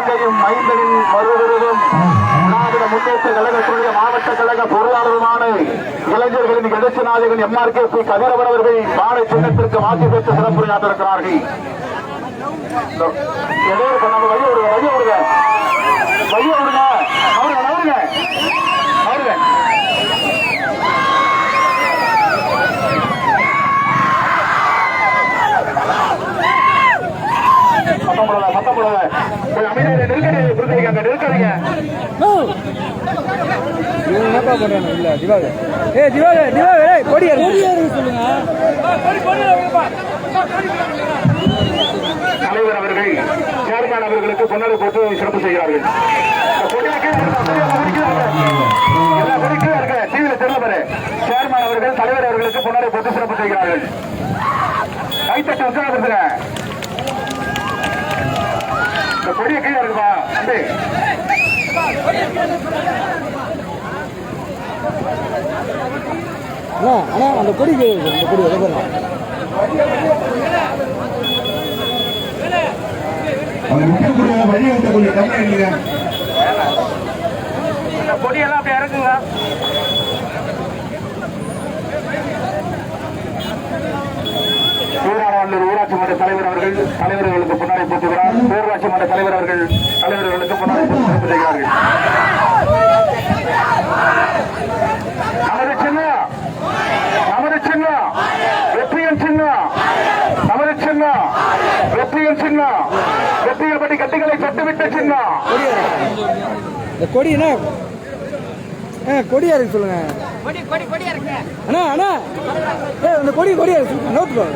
இலங்கையும் மைந்தனின் மறுவிருதும் திராவிட முன்னேற்ற கழகத்தினுடைய மாவட்ட கழக பொருளாளருமான இளைஞர்களின் எழுச்சி நாயகன் M R K P Kathiravan அவர்கள் மாலை சின்னத்திற்கு வாக்கு பெற்று சிறப்புரையாற்றிருக்கிறார்கள். ஏதோ ஒரு நம்ம வழி விடுங்க வழி விடுங்க. வழி விடுங்க. இவன் இல்ல திவாகர். ஏ திவாகர் திவாகர் ஏய் கொடி இருக்கு சொல்லுங்க தலைவர் அவர்கள் சேர்மேன் அவர்களுக்கு பொன்னாடி போட்டு சிறப்பு செய்கிறார்கள். இந்த கொடியை கீழே சேர்மேன் அவர்கள் தலைவர் அவர்களுக்கு பொன்னாடி போட்டு சிறப்பு செய்கிறார்கள். கைத்தட்டு உற்சாகப்படுத்துங்க. இந்த கொடியை கீழே இருக்குமா தம்பி. அண்ணா அண்ணா அந்த கொடி அந்த கொடி எதை பாருங்க கொடியெல்லாம் அப்படியே இறக்குங்க. சூறாவளூர் ஊராட்சி மன்ற தலைவர் அவர்கள் தலைவர்களுக்கு பொன்னாடை போட்டுகிறார். ஊராட்சி மன்ற தலைவர் அவர்கள் தலைவர்களுக்கு பொன்னாடை போட்டு செய்கிறார்கள் நமது சின்னம் நமது சின்னம் வெற்றியின் சின்னம் நமது சின்னம் வெற்றியின் சின்னம் வெற்றியில் படி கட்டிகளை தொட்டுவிட்ட சின்னம் இந்த கொடி என்ன? கொடியா இருக்கு சொல்லுங்க. கொடி கொடி கொடியா இருக்கு. அண்ணா அண்ணா. ஏ அந்த கொடி கொடியா இருக்கு நோத்துக்கோ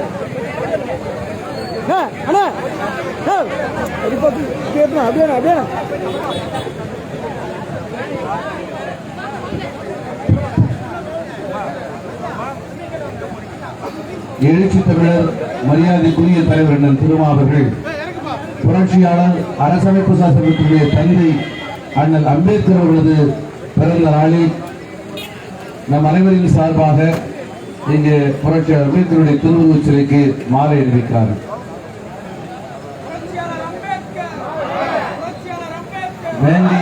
அண்ணா அண்ணா. கேட்கணும் அப்படியே அப்படியே. எழுச்சி தமிழர் மரியாதைக்குரிய தலைவர் அண்ணன் திருமா அவர்கள் புரட்சியாளர் அரசமைப்பு சாசனத்துடைய தந்தை அண்ணல் அம்பேத்கர் அவர்களது பிறந்த நாளில் நம் அனைவரின் சார்பாக இங்கே புரட்சியாளர் அம்பேத்கருடைய திருவுருவச் சிலைக்கு மாலை அணிவிக்கிறார்கள் வேண்டி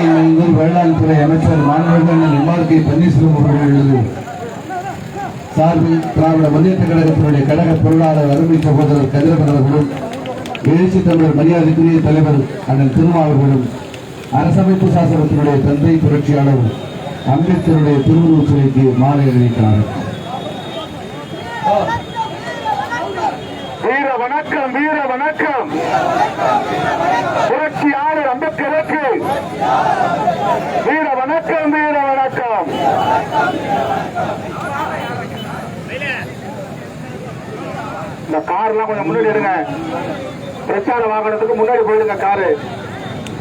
வேளாண் துறை அமைச்சர் மாண்புமிகு எம்ஆர் கே பன்னீர்செல்வம் அவர்களது சார்பில் திராவிட முன்னேற்ற கழகத்தினுடைய கழக பொருளாளர் அருமை சகோதரர் கதிரவன் அவர்களும் எழுச்சி தமிழர் மரியாதைக்குரிய தலைவர் அண்ணன் திருமா அவர்களும் அரசமைப்பு சாசனத்தினுடைய தந்தை புரட்சியாளர் அம்பேத்கருடைய திருவுருவச் சிலைக்கு மாலை அணிவிக்கிறார்கள் வீர வணக்கம் வீர வணக்கம். புரட்சியாளர் அம்பேத்கருக்கு. வீர வணக்கம் வீர வணக்கம். இந்த கார்லாம் கொஞ்சம் முன்னாடி எடுங்க பிரச்சார வாகனத்துக்கு முன்னாடி போயிடுங்க காரு.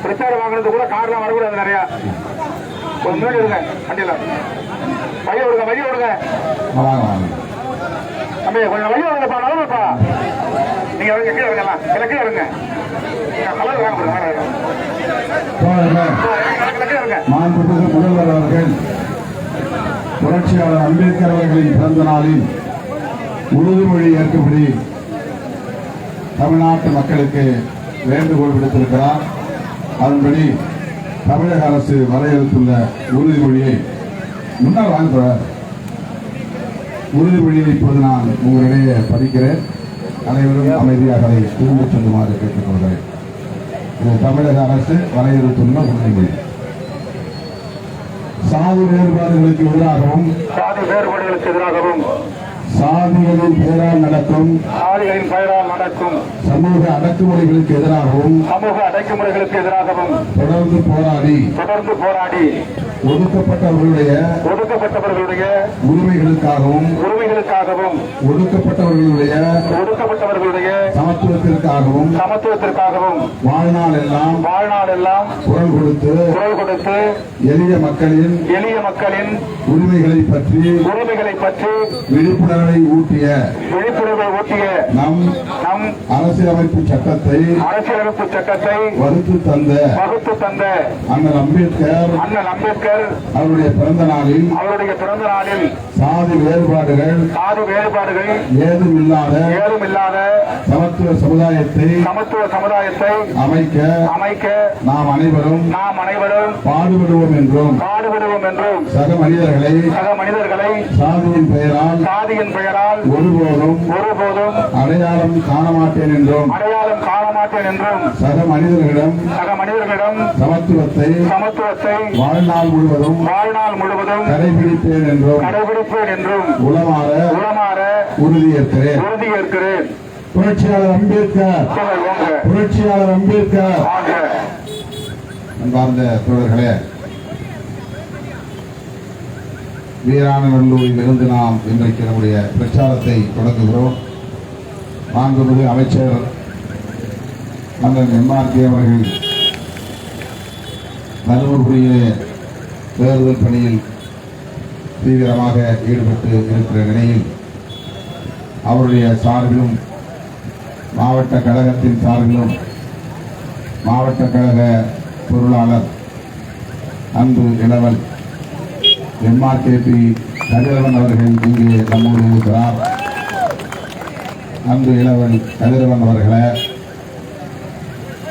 பிரச்சார வாகனத்துக்கு கூட கார்லாம் வரக்கூடாது நிறைய. கொஞ்சம் முன்னாடி விடுங்க வண்டியில வழி விடுங்க வழி விடுங்க. வாங்க தம்பி கொஞ்சம் வழி விடுங்கப்பா நலமாப்பா நீங்க இறங்க கீழே இறங்கலாம். கிழக்கே கீழே இறங்க. கலர் இறங்க. மாண்புமிகு முதல்வர் அவர்கள் புரட்சியாளர் அம்பேத்கர் அவர்களின் பிறந்த நாளில் உறுதிமொழி ஏற்கப்படி தமிழ்நாட்டு மக்களுக்கு வேண்டுகோள் விடுத்திருக்கிறார். அதன்படி தமிழக அரசு வரையறுத்துள்ள உறுதிமொழியை முன்னால் வாழ்ந்தவர் உறுதிமொழியை இப்போது நான் உங்களிடையே படிக்கிறேன் அனைவரும் அமைதியாக அதை திரும்பிச் செல்லுமாறு கேட்டுக்கொள்கிறேன் இது தமிழக அரசு வரையறுத்துள்ள உறுதிமொழி. சாதி வேறுபாடுகளுக்கு எதிராகவும் சாதி வேறுபாடுகளுக்கு எதிராகவும் சாதிகளின் பெயரால் நடக்கும் சாதிகளின் பெயரால் நடக்கும் சமூக அடக்குமுறைகளுக்கு எதிராகவும் சமூக அடக்குமுறைகளுக்கு எதிராகவும் தொடர்ந்து போராடி தொடர்ந்து போராடி ஒடுக்கப்பட்டவர்களுடைய ஒடுக்கப்பட்டவர்களுடைய உரிமைகளுக்காகவும் உரிமைகளுக்காகவும் ஒடுக்கப்பட்டவர்களுடைய ஒடுக்கப்பட்டவர்களுடைய சமத்துவத்திற்காகவும் வாழ்நாள் எல்லாம் வாழ்நாள் எல்லாம் குரல் கொடுத்து குரல் கொடுத்து எளிய மக்களின் எளிய மக்களின் உரிமைகளை பற்றி உரிமைகளை பற்றி விழிப்புணர்வை ஊட்டிய விழிப்புணர்வை ஊட்டிய நம் நம் அரசியலமைப்பு சட்டத்தை அரசியலமைப்பு சட்டத்தை வகுத்து தந்த வகுத்து தந்த அண்ணல் அம்பேத்கர் அண்ணல் அம்பேத்கர் அவருடைய பிறந்த நாளில் அவருடைய பிறந்த நாளில் சாதி வேறுபாடுகள் சாதி வேறுபாடுகள் ஏதும் இல்லாத ஏதும் இல்லாத சமத்துவ சமுதாயத்தை சமத்துவ சமுதாயத்தை அமைக்க அமைக்க நாம் அனைவரும் நாம் அனைவரும் பாடுபடுவோம் என்றும் பாடுபடுவோம் என்றும் சக மனிதர்களை சக மனிதர்களை சாதியின் பெயரால் சாதியின் பெயரால் ஒருபோதும் ஒருபோதும் அடையாளம் காண மாட்டேன் என்றும் அடையாளம் காண மாட்டேன் என்றும் சக மனிதர்களிடம் சக மனிதர்களிடம் சமத்துவத்தை சமத்துவத்தை வாழ்நாள் முழுவதும் வாழ்நாள் முழுவதும் கடைபிடிப்பேன் என்றும் கடைபிடிப்பேன் என்றும் உளமாற உளமாற உறுதியேற்கிறேன். உறுதியேற்கிறேன். புரட்சியாளர் அம்பேத்கர். புரட்சியாளர் அம்பேத்கர். அன்பார்ந்த தோழர்களே வீராணநல்லூரில் இருந்து நாம் இன்றைக்கு நம்முடைய பிரச்சாரத்தை தொடங்குகிறோம். மாண்புமிகு அமைச்சர் அண்ணன் எம்ஆர்கே அவர்கள் தருமபுரியிலே தேர்தல் பணியில் தீவிரமாக ஈடுபட்டு இருக்கிற நிலையில் அவருடைய சார்பிலும் மாவட்ட கழகத்தின் சார்பிலும் மாவட்ட கழக பொருளாளர் அன்பு இளவல் எம்ஆர்கேபி கதிரவன் அவர்கள் இங்கே நம்மோடு இருக்கிறார். அன்பு இளவல் கதிரவன் அவர்களை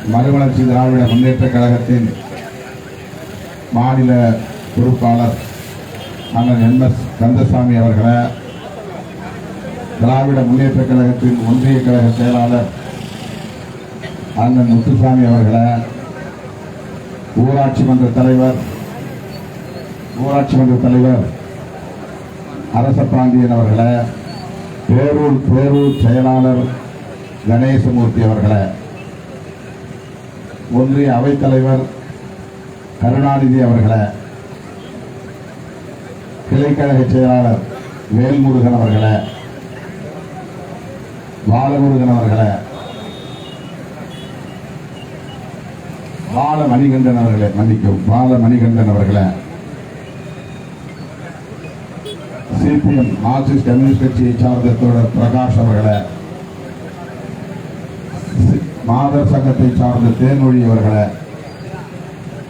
மறுமலர்ச்சி திராவிட முன்னேற்ற கழகத்தின் மாநில பொறுப்பாளர் அண்ணன் எம் எஸ் கந்தசாமி அவர்களை திராவிட முன்னேற்ற கழகத்தின் ஒன்றிய கழக செயலாளர் அண்ணன் முத்துசாமி அவர்களை ஊராட்சி மன்ற தலைவர் ஊராட்சி மன்ற தலைவர் அரச பாண்டியன் அவர்களை பேரூர் பேரூர் செயலாளர் கணேசமூர்த்தி அவர்களை ஒன்றிய அவைத்தலைவர் கருணாநிதி அவர்களை கிளைக்கழக செயலாளர் வேல்முருகன் அவர்களை பாலமுருகன் அவர்களே பால மணிகண்டன் அவர்களே மன்னிக்கும் பால மணிகண்டன் அவர்களே சிபிஎம் மார்க்சிஸ்ட் கம்யூனிஸ்ட் கட்சியை சார்ந்த தோழர் பிரகாஷ் அவர்களே மாதர் சங்கத்தை சார்ந்த தேன்மொழி அவர்களே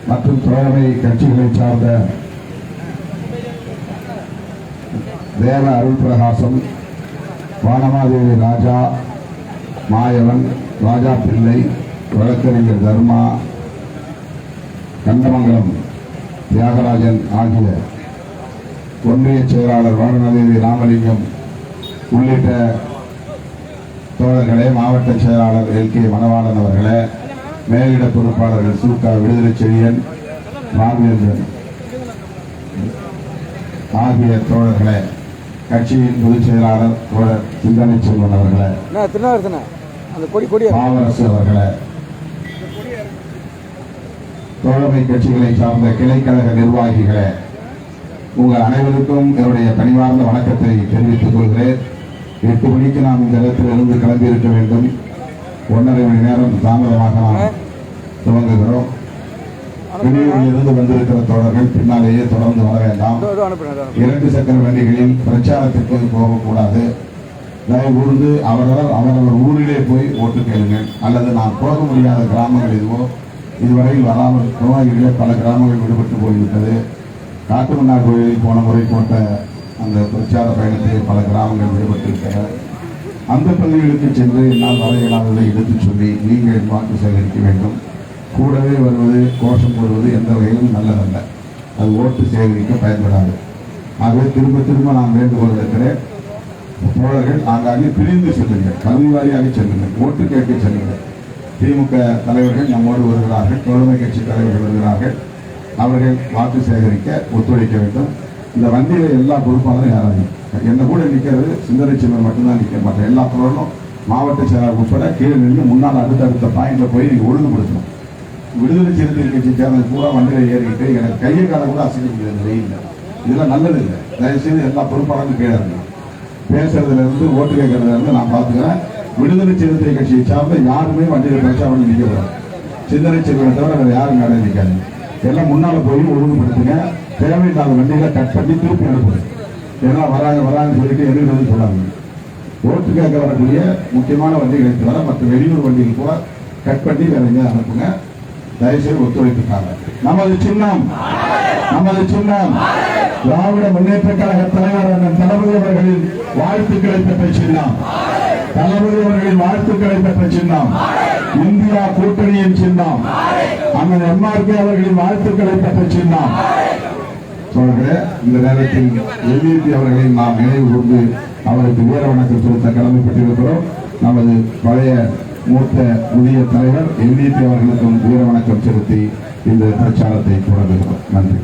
மற்றும் தோழமை கட்சிகளை சார்ந்த தேவ அருள் பிரகாசம் வானமாதேவி ராஜா மாயவன் ராஜா பிள்ளை வழக்கறிஞர் தர்மா கண்டமங்கலம் தியாகராஜன் ஆகிய ஒன்றிய செயலாளர் வானமாதேவி ராமலிங்கம் உள்ளிட்ட தோழர்களே மாவட்ட செயலாளர் எல். கே. மணவாளன் அவர்களே மேலிட பொறுப்பாளர்கள் சூக்கா விடுதலை செழியன் ராமேந்திரன் ஆகிய தோழர்களே கட்சியின் பொதுச் செயலாளர் தோழர் சிந்தனை செல்வன் அவர்களே பாவரசு அவர்களே தோழமை கட்சிகளை சார்ந்த கிளைக்கழக நிர்வாகிகளே உங்கள் அனைவருக்கும் என்னுடைய பணிவார்ந்த வணக்கத்தை தெரிவித்துக் கொள்கிறேன். எட்டு மணிக்கு நாம் இந்த இடத்திலிருந்து கிளம்பி இருக்க வேண்டும். ஒன்றரை மணி நேரம் தாமதமாக நாம் துவங்குகிறோம். வெளியூரில் இருந்து வந்திருக்கிற தோழர்கள் பின்னாலேயே தொடர்ந்து வர வேண்டாம். இரண்டு சக்கர வண்டிகளில் பிரச்சாரத்திற்கு போகக்கூடாது. தயவு கூர்ந்து அவரவர் அவரவர் ஊரிலே போய் ஓட்டு கேளுங்கள். அல்லது நான் போக முடியாத கிராமங்கள் எதுவோ இதுவரையில் வராமல் கிருஷ்ணகிரியிலே பல கிராமங்கள் விடுபட்டு போய்விட்டது. காட்டுமன்னார் கோயிலில் போன முறை போட்ட அந்த பிரச்சார பயணத்தில் பல கிராமங்கள் விடுபட்டிருக்கின்றன அந்த பகுதிகளுக்கு சென்று என்னால் வர இயலாததை எடுத்துச் சொல்லி நீங்கள் வாக்கு சேகரிக்க வேண்டும். கூடவே வருவது கோஷம் போடுவது எந்த வகையிலும் நல்லதல்ல. அது ஓட்டு சேகரிக்க பயன்படாது. ஆகவே திரும்ப திரும்ப நான் வேண்டுகோள் இருக்கிறேன் தோழர்கள் ஆங்காங்கே பிரிந்து செல்லுங்கள். கல்வி வாரியாக செல்லுங்கள். ஓட்டு கேட்க செல்லுங்கள். திமுக தலைவர்கள் நம்மோடு வருகிறார்கள். தோழமை கட்சி தலைவர்கள் வருகிறார்கள். அவர்கள் வாக்கு சேகரிக்க ஒத்துழைக்க வேண்டும். இந்த வண்டியில் எல்லா பொறுப்பாளரும் யாராவது என்ன கூட நிற்கிறது சிந்தனை செல்வன் மட்டும்தான் நிற்க மாட்டேன். எல்லா தோழரும் மாவட்ட செயலாளர் உட்பட கீழே நின்று முன்னால் அடுத்தடுத்த பாயிண்டில் போய் நீங்கள் ஒழுங்குபடுத்தணும். விடுதலை சிறுத்தை கட்சி சேர்ந்த பூரா வண்டியில் ஏறிக்கிட்டு எனக்கு கையை கால கூட அசைக்க முடியாது வெயில்ல இதெல்லாம் நல்லது இல்லை தயவுசெய்து எல்லா பொறுப்பாளரும் கேளுங்க. பேசுறதுலேருந்து பேசுறதுல இருந்து ஓட்டு கேட்கறதுல இருந்து நான் பாத்துக்கிறேன் விடுதலை சிறுத்தை கட்சியை சார்ந்த யாருமே வண்டியில் பிரச்சாரம் நிற்க நிக்க கூடாது. சிந்தனை செல்வனை தவிர வேற யாரும் மேலே நிற்காது எல்லாம் முன்னால போய் ஒழுங்குபடுத்துங்க. தேவையில்லாத வண்டிகளை கட் பண்ணி திருப்பி அனுப்புங்க. எல்லாம் வராங்க வராங்கன்னு சொல்லிட்டு எழுதுறது சொல்லாங்க ஓட்டு கேட்க வரக்கூடிய முக்கியமான வண்டிகளை தவிர மற்ற வெளியூர் வண்டிகள் கூட கட் பண்ணி வேற எங்கேயாவது அனுப்புங்க. தயவுசெய்து ஒத்துழைப்புக்காக நமது சின்னம் நமது சின்னம். திராவிட முன்னேற்ற கழக தலைவர் தளபதி அவர்களின் வாழ்த்துக்களை பெற்ற சின்னம். தளபதி அவர்களின் வாழ்த்துக்களை பெற்ற சின்னம். இந்தியா கூட்டணியின் சின்னம். அண்ணன் எம்ஆர்கே அவர்களின் வாழ்த்துக்களை பெற்ற சின்னம். சொல்கிறே இந்த நேரத்தில் எல்இபி அவர்களை நாம் நினைவு கூர்ந்து அவருக்கு வீர வணக்கம் செலுத்த கடமைப்பட்டிருக்கிறோம். நமது பழைய மூத்த புதிய தலைவர் எல்இபி அவர்களுக்கும் வீர வணக்கம் செலுத்தி இந்த பிரச்சாரத்தை தொடங்குகிறோம். நன்றி.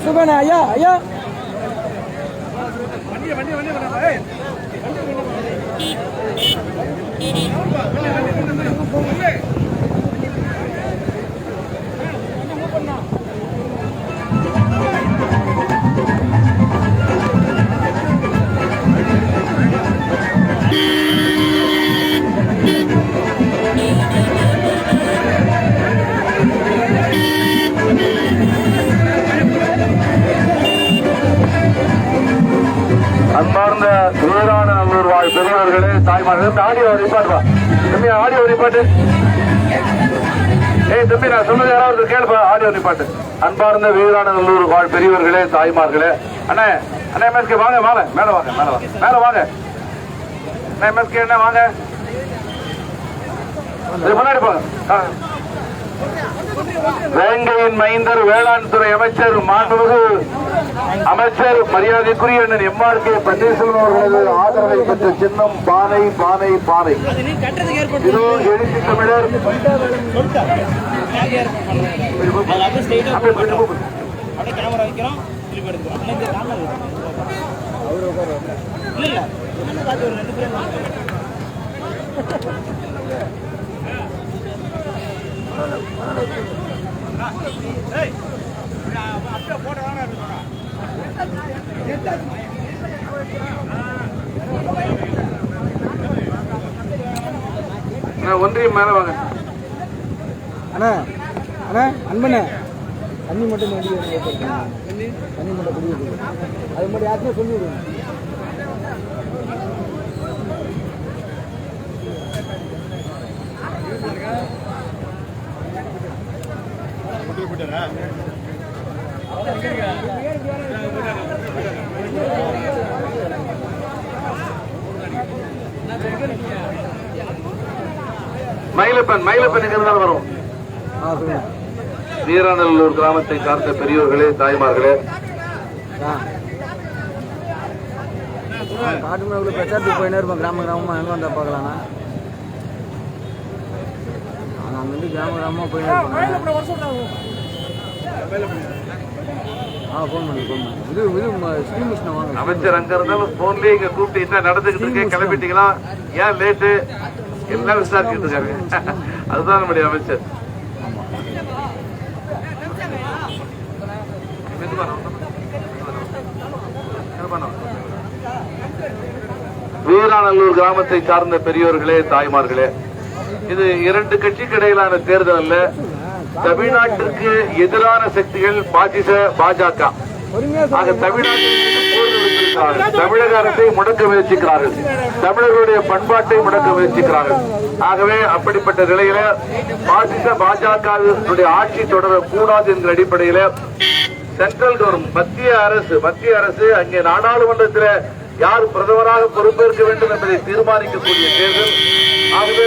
சுபண்ணா ஐயா ஐயா. அன்பார்ந்த ஆடியோ ரிப்பாட்டு ஏய் தம்பி நான் சொன்னது யாராவது கேளுப்பா ஆடியோ நிப்பாட்டு அன்பார்ந்த வீரான நல்லூர் வாழ் பெரியவர்களே தாய்மார்களே. அண்ணே அண்ணே எம்எஸ்கே வாங்க வாங்க மேல வாங்க மேல வாங்க மேல வாங்க. அண்ணே எம்எஸ்கே என்ன வாங்க. முன்னாடி போங்க. ஆ. வேங்கையின் மைந்தர் வேளாண் துறை அமைச்சர் மாண்புமிகு அமைச்சர் மரியாதைக்குரிய அண்ணன் எம்ஆர்கே பன்னீர்செல்வம் அவர்களது ஆதரவை பெற்ற சின்னம் பானை பானை பானை. இதோ எழுச்சி தமிழர். அப்படியே கொஞ்சம் ஒன்றியம் மேல வாங்க அண்ணா அண்ணா அன்பண்ணே. தண்ணி மட்டும் தண்ணி மட்டும் குடி அது மட்டும் யாருக்குமே சொல்லி விடுங்க மயிலப்பன் மயிலப்பன் எங்க இருந்தாலும் வரும். வீராநல்லூர் கிராமத்தை சார்ந்த பெரியோர்களே தாய்மார்களே. ஆ. காட்டு மேலே உள்ள பிரச்சாரத்துக்கு போயினே இருப்போம் கிராம கிராமமாக எங்கே வந்தால் நாங்கள் அங்கேருந்து கிராம கிராமமாக போயினே இருப்போம் ஆ ஃபோன் பண்ணி ஃபோன் பண்ணி. இது இது ஸ்ரீ மிஷினை வாங்க. அமைச்சர் அங்க இருந்தாலும் போன்லயே இங்க கூப்பிட்டு என்ன நடந்துகிட்டு இருக்கேன் கிளம்பிட்டீங்களா? ஏன் லேட்டு என்ன விசாரிச்சுட்டு இருக்காங்க? அதுதான் நம்முடைய அமைச்சர். வீராநல்லூர் கிராமத்தை சார்ந்த பெரியோர்களே தாய்மார்களே இது இரண்டு கட்சிக்கு இடையிலான தேர்தல் அல்ல. தமிழ்நாட்டிற்கு எதிரான சக்திகள் பாஜக பாஜக. பொறுமையாக ஆக தமிழ்நாட்டில் தமிழக அரசை முடக்க முயற்சிக்கிறார்கள். தமிழர்களுடைய பண்பாட்டை முடக்க முயற்சிக்கிறார்கள். ஆகவே அப்படிப்பட்ட நிலையில பாசிச பாஜக ஆட்சி தொடர கூடாது என்கிற அடிப்படையில சென்ட்ரல் கவர்மெண்ட் மத்திய அரசு மத்திய அரசு அங்கே நாடாளுமன்றத்தில் யார் பிரதமராக பொறுப்பேற்க வேண்டும் என்பதை தீர்மானிக்கக்கூடிய தேர்தல். ஆகவே